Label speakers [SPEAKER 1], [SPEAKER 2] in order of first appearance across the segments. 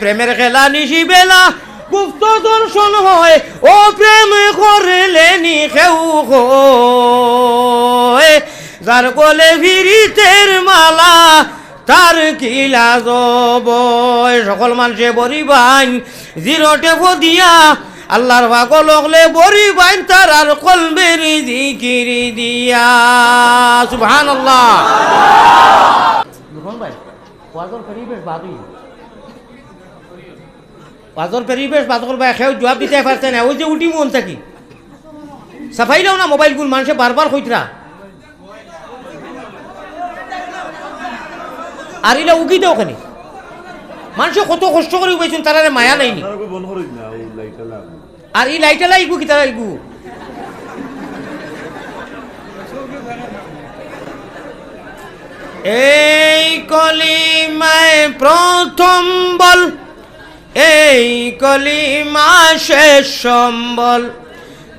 [SPEAKER 1] প্রেমের খেলা নিশি বেলা গুপ্ত দর্শন হয়, ও প্রেম করলে নি কেউ হয় যার কোলে ভিরিতের মালা, তার কিলা জবয় সকল মানুষে বরি বাইন, জিরোটে দিয়া আল্লাহর ভাগল হলে বরি বাইন, তার আর কলবেরি জিকিরি দিয়া। সুবহানাল্লাহ। আল্লাহ ভাই পরিবেশ বাদই ওয়াজর পরিবেশ বাদর ভাই খেয়েও জবাব দিতে পারছে না। ওই যে উঠি মন থাকি। সাফাই দাও না মোবাইল গুল মানুষে বারবার কইতরা। আর ইলা উগি দাও ওখানে মানুষে কত কষ্ট করে উপাইছেন তারা মায়া নাইনি আর এই লাইটা লাইগু কি তারা লাইগু এই কলিমায় প্রথম এই কলিমা শেষ সম্বল।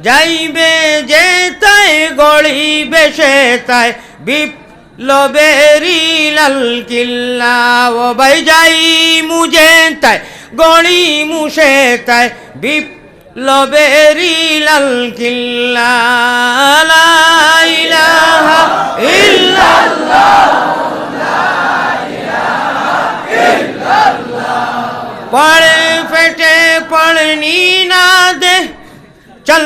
[SPEAKER 1] যাইবে যে তাই, গড়িবে সে তাই। বিপ্লবেরি লাল কিল্লা, ও ভাই যাই মুজে তাই। গড়ি মুসে তাই। বিপ্লবেরি লাল কিল্লা ইলাহা পড় पढ़नी ना दे चल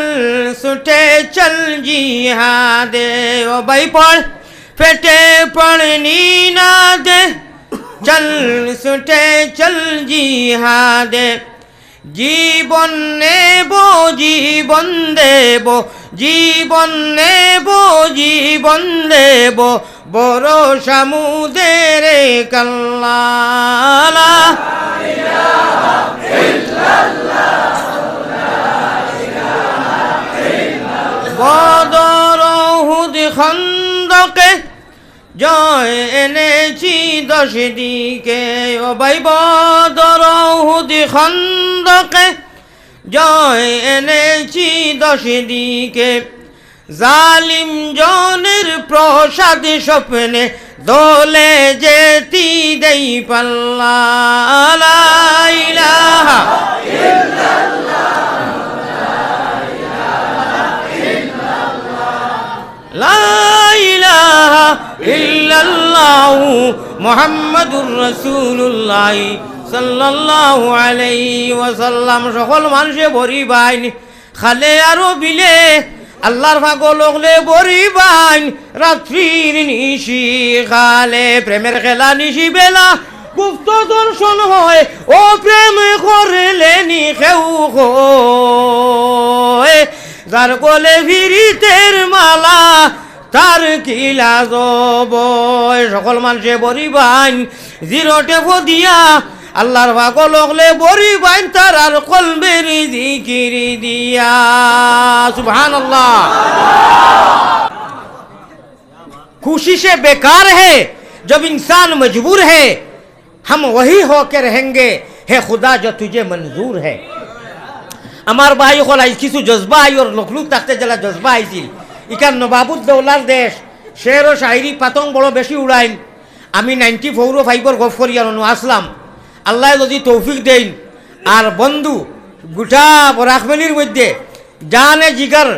[SPEAKER 1] सुटे, चल जी हाँ दे ओ भाई पढ़, फेटे पढ़नी ना दे चल सुटे, चल जी हाँ दे জীবন নেব জীবন দেব জীবন নেব জীবন দেব বড় সমুদের কাল্লা বদর হুদ খন্দকে জয় এনেছি দশ দিকে ও ভাই খন্দকে। জয় এনেছি দশ দিকে জালিম জনের প্রসাদ স্বপ্নে দোলে যেতি দেই পাল্লা। লা ইলাহা ইল্লাল্লাহু মুহাম্মাদুর রাসূলুল্লাহ ওয়াসাল্লাম। সকল মানুষে ভরি বাইন, খালে আরও বিলে আল্লাহর ভাগল লগলে বরি বাইন। রাত্রির নিশি খালে প্রেমের খেলা নিশি বেলা, গুপ্ত দর্শন হয়, ও প্রেম করলে নি খেউ হয় যার গলে ভিড়িতের মালা তার কিলা জবয় সকল মানুষে বরি বাইন জিরোটে দিয়া আল্লাহর পাগল হলে বরি বাইন তার আর কলবেরি জিকিরি দিয়া সুবহানাল্লাহ खुशी से बेकार है जब इंसान मजबूर है हम वही होकर रहेंगे है खुदा जो तुझे मंजूर है আমার ভাই হল আইস কিছু জজবা আই ওর লখলুক থাকতে জেলা জজবা আইছিল ইকার নবাবুদ্দৌলার দেশ। শের ও শাহিরি পাতং বড় বেশি উড়াইন। আমি নাইনটি ফোর ও ফাইভর গফ করি আর আসলাম। আল্লাহ যদি তৌফিক দেন আর বন্ধু, গোটা বরাকবেলির মধ্যে জানে জিগার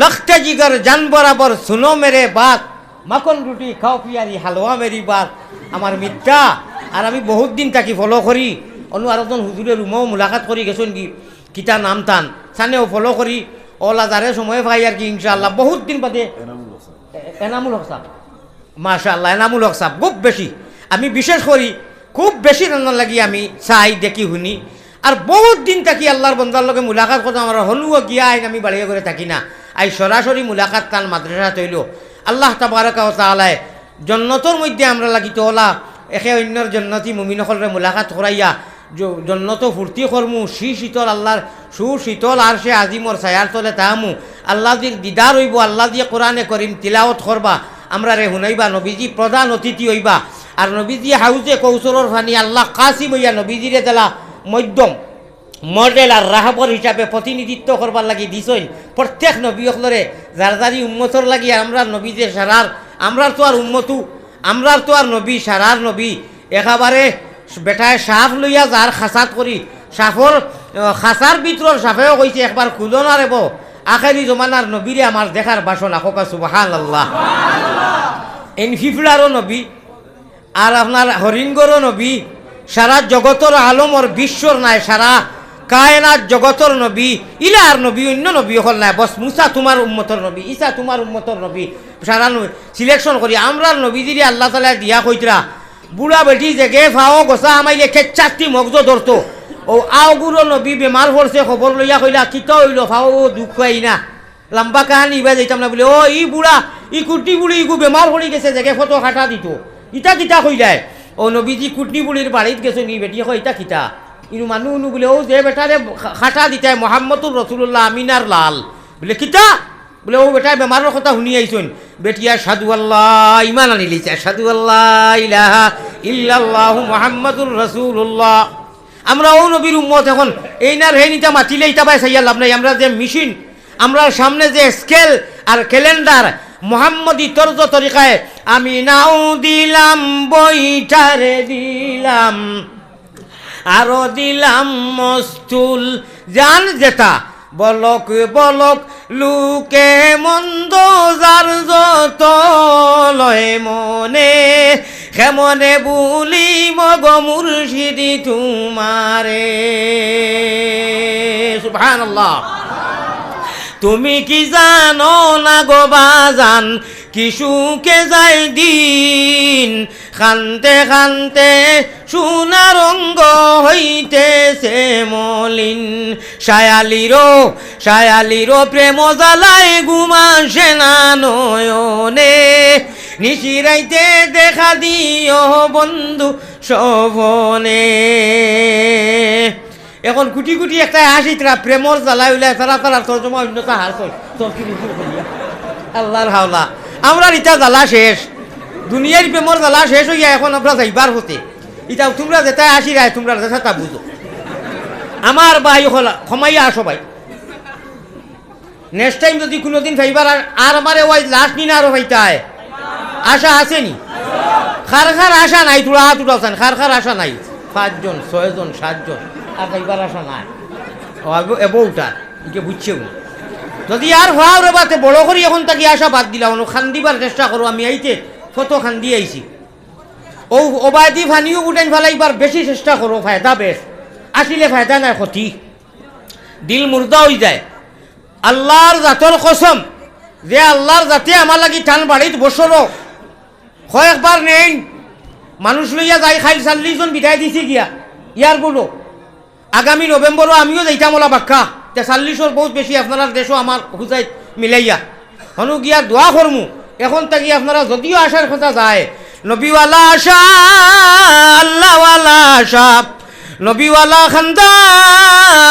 [SPEAKER 1] লখতে জিগার জান বরাবর সুনো মেরে বাত মাখন রুটি খাও পিয়ারি হালুয়া মেরি বাত আমার মিথ্যা আর আমি বহুত দিন তাকে ফলো করি অনু আর হুজুরের রুমও মুলাকাত করি গেছেন কি, কিতা নাম টান। সানেও ফলো করি ওলা যারে সময় পাই আর কি ইনশাআল্লাহ। বহুত দিন বাদে
[SPEAKER 2] এনামুল
[SPEAKER 1] হক সাহ মাশাআল্লাহ এনামুল হক সাহ খুব বেশি। আমি বিশেষ করি খুব বেশি রান্নার লাগি আমি চাই দেখি শুনি। আর বহুত দিন থাকি আল্লাহর বন্দার লগে মুলাকাত করতে আমার হলুও গিয়া আইন আমি বাড়িয়ে করে থাকি না। আই সরাসরি মুলাকাত কান মাদ্রাসা তৈল আল্লাহ তাবারাকা ও তাআলায় জন্নতর মধ্যে আমরা লাগিত ওলা একে অন্যর জন্নতি মুমিনসকলরে মুলাকাত করাইয়া জন্নত ফুর্তি করমু শি শীতল আল্লাহর, সু শীতল আর সে আজিমর ছায়ার তলে তাহামু। আল্লাহ দির দিদার হইব, আল্লাহ দিয়ে কোরআনে করিম তিলাওত করবা। আমরা রে শুনাইবা নবীজি প্রধান অতিথি হইবা। আর নবীজি হাউজে কৌশলর ফানি, আল্লাহ কাসিম হইয়া নবীজিরে দেলা মধ্যম মডেল আর রাহাবর হিসাবে প্রতিনিধিত্ব করবার লাগি দিছইন। প্রত্যেক নবীসকলরে যার যারি উম্মতর লাগি আমরা নবীজে সারার আমরার তো আর উম্মতু আমরার তো আর নবী সারার নবী। একেবারে বেটায় সাপ লইয়া যার খাসাত করি সাফর খাসার ভিতর সাফেও কইছে একবার খুলো না রেব আখেরি জমানার নবীরে আমার দেখার বাসনা হোকা সুবাহান আল্লাহ এন ফিফলারও নবী আর আপনার হরিঙ্গরও নবী সারা জগতর আলমর বিশ্বর নাই সারা কায়নাত জগতর নবী ইলা আর নবী, অন্য নবী হল নাই। বস মুসা তোমার উম্মতর নবী ইসা তোমার উম্মতর নবী। সারা সিলেকশন করি আমরা নবীজিরি আল্লাহ তালা দিয়া কইতরা বুড়া বেটি জেগে ফাও গোসা আমাইলে খেচ্চাতি মগজ ধরতো ও আওগুরো নবী বেমার পড়ছে খবর লইয়া কইলা, কিত হইল ফাও দুঃখ পাই না। লম্বা কাহানি ইবা যাইতাম না বলে ও ই বুড়া ই কুটি বুড়ি ইগু বেমার পড়ি গেছে জেগে ফটো খাটা দিত। ইটা কিতা কইলাই। ও নবীজি কুটনি বুড়ির বাড়িত গেছে, নি বেটি কই ইটা কিতা। ইনু মানুহ বলে ও যে বেটারে খা- খাটা দিতাই মোহাম্মদুর রসুল্লাহ আমিনার লাল। বলে, কিতা? বলে, ও বেটায় বেমারের কথা শুনি আইসুন বেটিয়া সাধু আল্লাহ ইমান আনি লিছে। সাধু আল্লাহ, ইলাহা ইল্লাল্লাহু মুহাম্মাদুর রাসূলুল্লাহ। আমরা ও নবীর উম্মত এখন, এই না রে নিতা মাতিলে ইতা বাই সাইয়া লাভ নাই। আমরা যে মেশিন, আমরা সামনে যে স্কেল আর ক্যালেন্ডার, মোহাম্মদী তর্জ তরিকায়, আমি নাও দিলাম, বইটারে দিলাম, আরও দিলাম মস্তুল জান যেতা বলক বলক লুকে মন্দ যার যত লয় মনে কেমনে বুলি মগ মুর্শিদি তোমারে। সুবহানাল্লাহ। তুমি কি জানো না গো বাজান, কি সুখে যাই দিন খানতে খান্তে সোনা রঙ্গ হইতেছে মলিন। সায়ালিরো সায়ালিরো প্রেম জ্বালাই ঘুমাসে না নয়নে। নিশিরাইতে দেখা দিও বন্ধু শোভনে। এখন কুটি কুটি একটা হাসি তারা, প্রেমর জ্বালাই উলাই তারা তারা তর্জমা অন্যতা কি আল্লাহর হাওলা। আমরা ইটা জ্বালা শেষ। দুনিয়ার প্রেমর জ্বালা শেষ হইয়া এখন আমরা যাইবার হতে। ইটা তোমরা যেটাই আসি রায় তোমরা যেটা তা বুঝো। আমার ভাই হল ক্ষমাইয়া আসো ভাই। নেক্সট টাইম যদি কোনোদিন যাইবার আর- আমারে ওই লাস্ট দিন আরও ভাইতায় আশা আসেনি খার খার আশা নাই তোরা হাত উঠাছেন খার খার আশা নাই। পাঁচজন, ছয়জন, সাতজন, আর এইবার আশা নাই। এবউটার ইকে বুঝছে যদি আর ভাও রে বাতে বড় করি এখন তাকে আশা বাদ দিলাম খান দিবার চেষ্টা করো, আমি আইতে ফটো খান দিয়ে আইছি। ও ওবায়দি ফানিও উঠাই ফেলাইবার বেশি চেষ্টা করো ফায়দা বেশ আসিলে ফায়দা নাই ক্ষতি। দিল মুর্দা হয়ে যায়। আল্লাহর জাতর কসম, যে আল্লাহর জাতে আমার লাগি টান বাড়িত বসরো কয়েকবার নেই। মানুষ লইয়া যাই খাইল চাল্লিশ জন বিদায় দিছি গিয়া। ইয়ারগুলো আগামী নভেম্বরও আমিও যাইতাম ওলা বাক্কা। তে চাল্লিশর বহুত বেশি আপনার দেশও আমার হুজাই মিলাইয়া। হনু গিয়া দোয়া করমু এখন তাকি আপনারা যদিও আসার কথা যায়, নবীওয়ালা আশা, আল্লাহওয়ালা আশা, নবীওয়ালা খান্দা,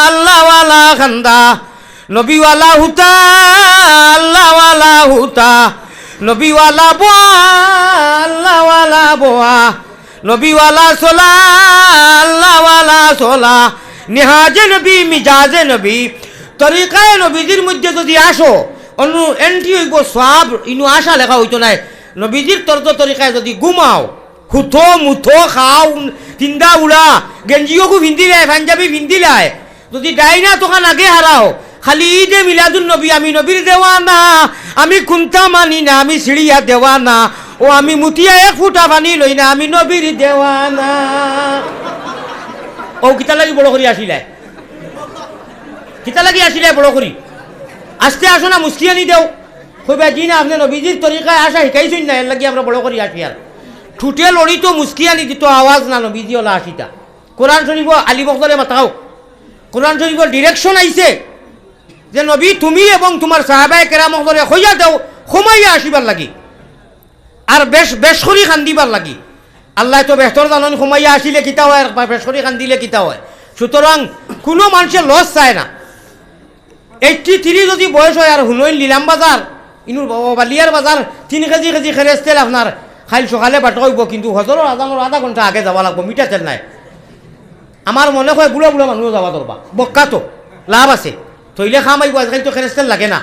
[SPEAKER 1] আল্লাহওয়ালা খান্দা, নবীওয়ালা হুতা, আল্লাহওয়ালা হুতা, নবীওয়ালা বোয়া, আল্লাহওয়ালা বোয়া, নবীওয়ালা সোলা, আল্লাহওয়ালা সোলা, নেহাজে নবী, মিজাজে নবী, তরিকায় নবীজির মধ্যে যদি আসো অন্য এন্ট্রি হইব সব ইনু আশা লেখা হইতো নাই। নবীজির তর্জ তরিকায় যদি ঘুমাও হুথো মুথো, খাও, তিন্দা উড়া গেঞ্জিও ভিন্দিলায় পাঞ্জাবি ভিন্দিলায় যদি ডাইনা তোখান আগে হারাও খালি ঈদে মিলাদুল নবী, আমি নবীর দেওয়ানা আমি খুন্তা মানি না, আমি সিঁড়িয়া দেওয়ানা ও আমি মুতিয়া এক ফুটা পানি লই না, আমি নবীর দেওয়ানা ও কিতা লাগি বড় করি আসিলাই কিতা লাগি আসিলাই বড় করি আস্তে আসো না মুস্কিয়ানি দেও। কইবা জি না আপনি নবীজির তরিকায় আসা শিকাইছেন না, এর লাগি আমরা বড় করি আসি আর। ঠুটে লড়ি তো মুস্কিয়ানি দিত আওয়াজ না, নবীজি ওলা আসিতা। কোরআন শরীফ আলী বকলে মাতাও। কোরআন শরীফর ডিরেকশন আইছে যে নবী তুমি এবং তোমার সাহাবায় কেরাম হলে হইয়া দেও সোমাইয়া আসিবার লাগি। আর বেশ বেশ করি কান্দিবার লাগি। আল্লাহ তো বেহতর জাননি সোমাইয়া আসিলে কিতা হয়, আর বেশ করি কান্দিলে কিতা হয়। সুতরাং কোনো মানুষের লস চায় না। এইটটি থ্রি যদি বয়স হয় আর হুনইন নিলাম বাজার ইনুর বালিয়ার বাজার তিন কেজি কেজি খেরেজ তেল আপনার খাইল সকালে বাট হইব কিন্তু হজরের আজানোর আধা ঘণ্টা আগে যাব লাগবো, মিঠা তেল নাই। আমার মনে হয় বুড়া বুড়া মানুষ যাবা দরবা বক্কা তো লাভ আছে। থইলে খাম আইব আজকাল তো খেরেজ তেল লাগে না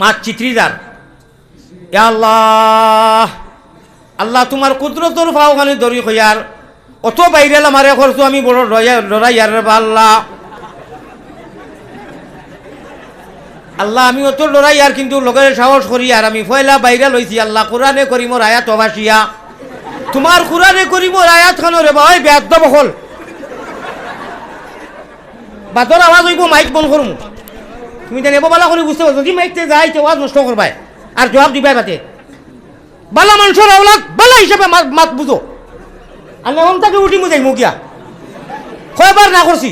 [SPEAKER 1] মাছ চিত্রিদার আল্লাহ আল্লাহ তোমার কুদরতর ফাওখানে দরি হইয়ার অত বাইরেল আমারে করছ আমি বড় লড়াই আর আল্লাহ আল্লাহ আমি অত লড়াই আর কিন্তু লগের সাহস করি আর আমি ফয়লা বাইরে লইছি। আল্লাহ, কোরআনে করি মোর আয়াত অবাসিয়া। তোমার কোরআনে করি মোর আয়াত খানো রে ভাই বেদ্য বহল। বাতর আওয়াজ হইব, মাইক বন্ধ করুম তুমি জানি বালা করে বুঝতে পারছ যদি মাইকতে যাই তো আওয়াজ নষ্ট করবাই আর জবাব দিবাই বাতে বালা মানুষের আওলাদ, বালা হিসাবে মাত বুঝো আর তাকে উঠি মুজাই মুখিয়া কয়বার না করছি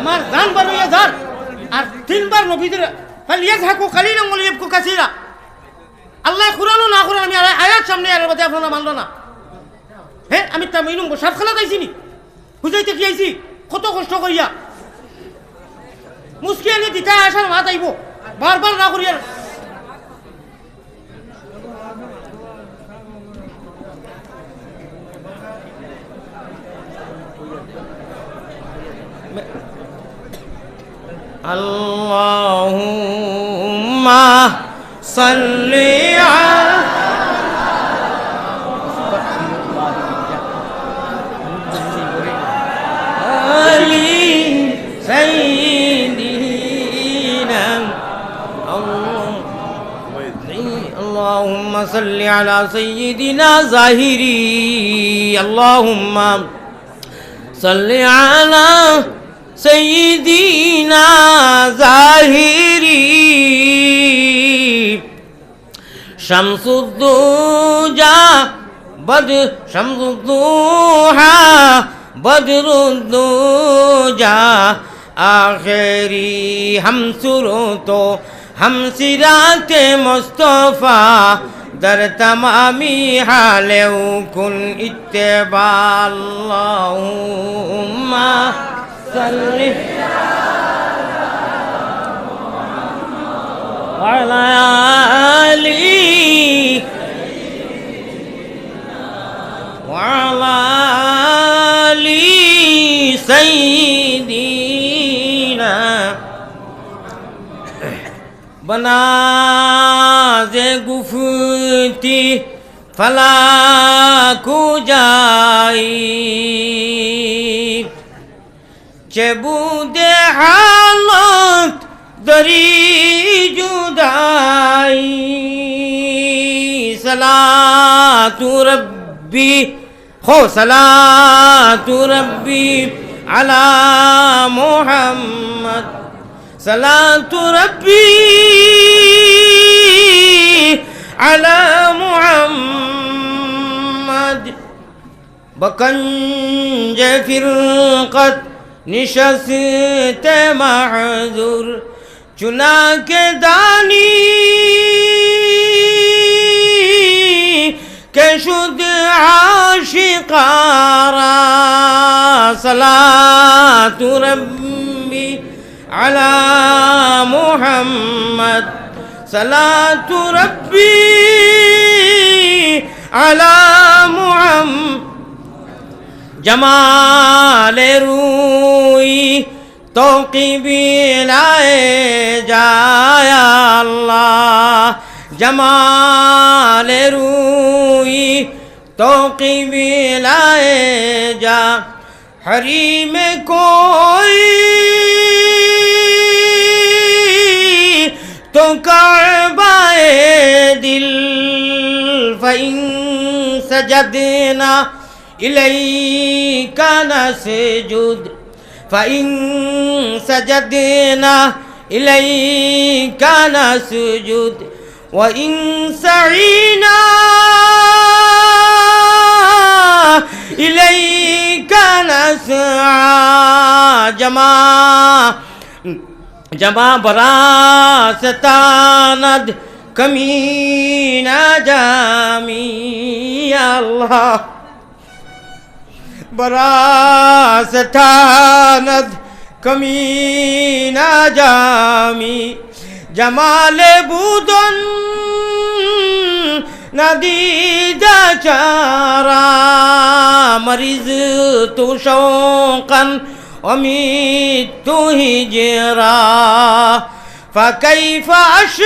[SPEAKER 1] আমার জান বানাইয়া যান আর তিনবার নবীদের ফালিয়া কালিলান ওয়া লিয়াবকু কাসীরা। আল্লাহ কুরানো না করে আমি আয়াত সামনে আর বাদে আপনারা মানলো না। হ্যাঁ আমি তা মিনুম সাত খেলা গাইছি নি। বুঝাইতে কি আইছি? কত কষ্ট করিয়া। মুসকিয়ানি দিতা আসার মাত আইব। বারবার না করিয়া اللهم صل على اللهم صل على سيدنا زاهري. اللهم صل على سيدنا জাহিরি। শামসুদ্দুজা বদ, শামসুদ্দুহা বদরুদ্দুজা। আখেরি হামসুরো তো হামসিরাত মুস্তফা در تمامی حال او کن اتباع اللهم صلی وعلى آله وعلى آل سيدنا بناز گفتی فلا کو جائی چه بوده حالت دری جدائی صلاة ربی خو صلاة ربی على محمد. صلاة ربي على محمد. بکنج فرقت نشست معذور. چلا کے دانی کے شد عاشقارا صلاة ربی على محمد صلاة ربی على محمد جمال روئی তো কি বিলায় যায় আল্লাহ। জমালে রুই তো কি বিলায় যা হরি মে কোই তো করবায় দিল, ফাইন সজদনা ইলাইকা নসজুদ। فإن سجدنا إليه كان سجود وإن سعينا إليه كان سعى جما جما براستاند كمينا جامي الله বরাসথানদ কমিনা জামি জমালে বুদন নদী চারা মরিজ তু শোকন অমিত তু হিজরা ফকাইফ আশ